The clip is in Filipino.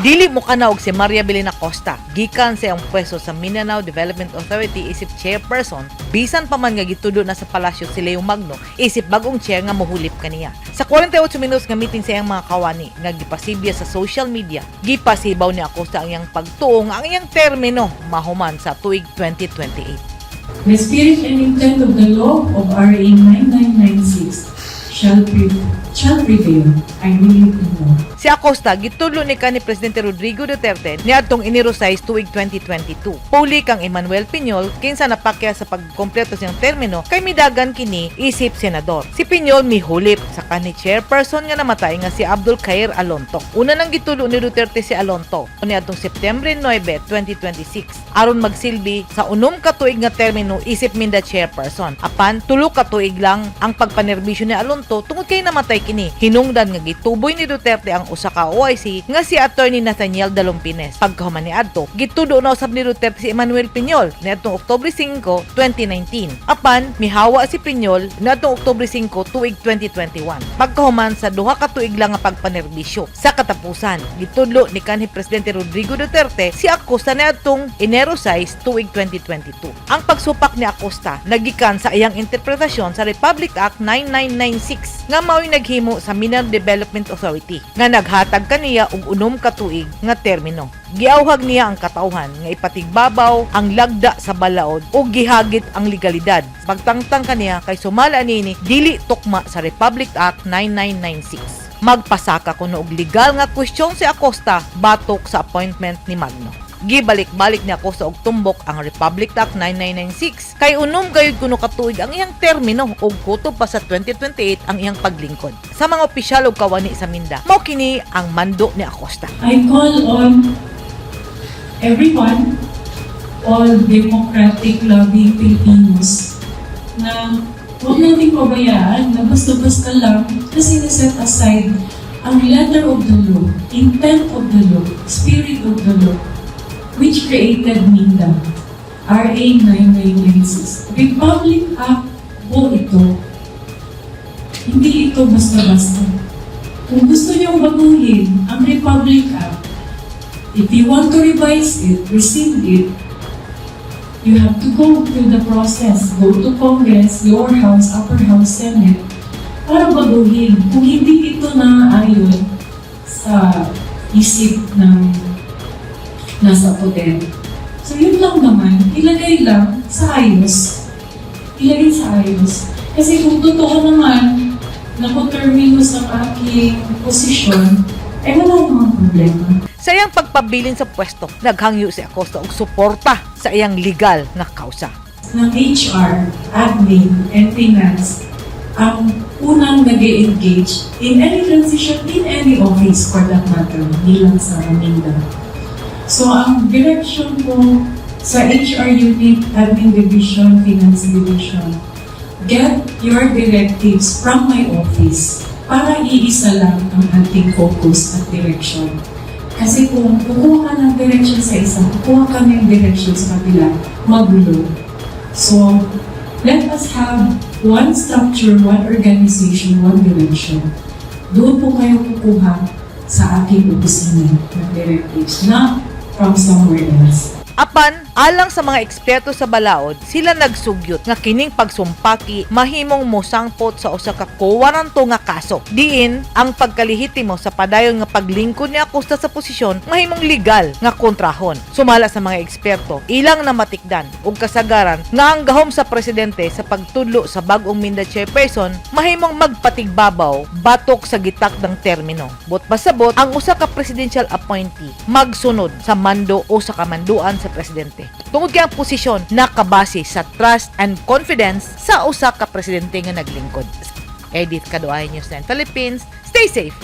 Dili mo kanaog si Maria Belina Costa, gikan sa iyang pwesto sa Mindanao Development Authority isip chairperson, bisan pa man nga gitudo na sa palasyo si Leo Magno, isip bagong chair nga mohulip kaniya. Sa 48 minutes nga meeting sa iyang mga kawani, nga gipasibya sa social media, gipasibaw ni Acosta ang iyang pagtuong ang iyang termino mahuman sa tuig 2028. The spirit and intent of the law of RA 9996 shall, pre- shall prevail. I in law. Si Acosta gitulo ni kanhi presidente Rodrigo Duterte niadtong inirosayz tuig 2022. Puli kang Emmanuel Piñol kinsa napakya sa pagkompleto siyang termino kay midagan kini isip senador. Si Piñol mihulip sa kanhi chairperson nga namatay nga si Abdul Khair Alonto. Una nang gitulo ni Duterte si Alonto niadtong September 9, 2026 aron magsilbi sa unom ka tuig nga termino isip minda chairperson. Apan tulo ka tuig lang ang pagpanerbisyo ni Alonto tungod kay namatay kini. Hinungdan nga gituboy ni Duterte ang usa ka OIC nga si Attorney Nathaniel Dalumpines. Pagkahuman ni adto, gitudo na usab ni Duterte si Emmanuel Piñol niadtong Oktubre 5, 2019. Apan mihawa si Piñol niadtong Oktubre 5 tuig 2021. Pagkahuman sa duha ka tuig lang nga pagpanerbisyo. Sa katapusan, gitudlo ni kanhi presidente Rodrigo Duterte si Acosta niadtong Enero 6 tuig 2022. Ang pagsupak ni Acosta nagikan sa iyang interpretasyon sa Republic Act 9996 nga mao'y naghimo sa Mindanao Development Authority nga naghatag kaniya og unom ka tuig nga termino. Giawhag niya ang katawhan nga ipatigbabaw ang lagda sa balaod o gihagit ang legalidad. Pagtangtang kaniya kay sumala nini dili tukma sa Republic Act 9996 magpasaka kuno og legal nga kwestiyon si Acosta batok sa appointment ni Magno. Gibalik-balik ni Acosta og tumbok ang Republic Act 9996 kay unom gayud kuno katuig ang iyang termino ug kutob pa sa 2028 ang iyang paglingkod. Sa mga opisyal ug kawani sa Minda, mao kini ang mando ni Acosta. I call on everyone, all democratic loving Filipinos, na huwag nating pabayaan na basta-basta lang na sineset aside ang letter of the law, intent of the law, spirit of the law, which created MINDA, RA 9996. Republic Act po ito. Hindi ito basta-basta. Kung gusto niyong baguhin ang Republic Act, if you want to revise it, rescind it, you have to go through the process. Go to Congress, lower house, upper house, Senate, para baguhin. Kung hindi ito naaayon sa isip ng nasa poder. So yun lang naman, ilagay lang sa ayos. Ilagay sa ayos. Kasi kung totoo naman na terminus ang aking posisyon, eh wala namang problema. Sa iyang pagpabilin sa pwesto, naghangyo si Acosta og suporta sa iyang legal nga kausa. ng HR, admin, and finance ang unang nag engage in any transition in any office for that matter, hindi lang sa Minda. So, ang direction ko sa HR unit, admin division, finance division, get your directives from my office para iisa lang ang ating focus at direction. Kasi kung kukuha ka ng direction sa isa, kukuha ka ng direction sa kabila, magulo. So, let us have one structure, one organization, one direction. Doon po kayo kukuha sa ating opisina ng directives, not from somewhere else. Apan, alang sa mga eksperto sa balaod, sila nagsugyot nga kining pagsumpaki mahimong mosangpot sa usa ka kowaranto nga kaso. Diin ang pagkalihitimo sa padayon nga paglingkod ni Acosta sa posisyon mahimong legal nga kontrahon. Sumala sa mga eksperto, ilang na matikdan ug kasagaran nga ang gahom sa presidente sa pagtudlo sa bagong Minda chairperson mahimong magpatigbabaw batok sa gitakdang termino. Bot pasabot ang usa ka presidential appointee magsunod sa mando o sa kamanduan sa presidente. Tungod kay ang posisyon nakabase sa trust and confidence sa usa ka presidente nga naglingkod. Edith Kaduay News 9 Philippines. Stay safe!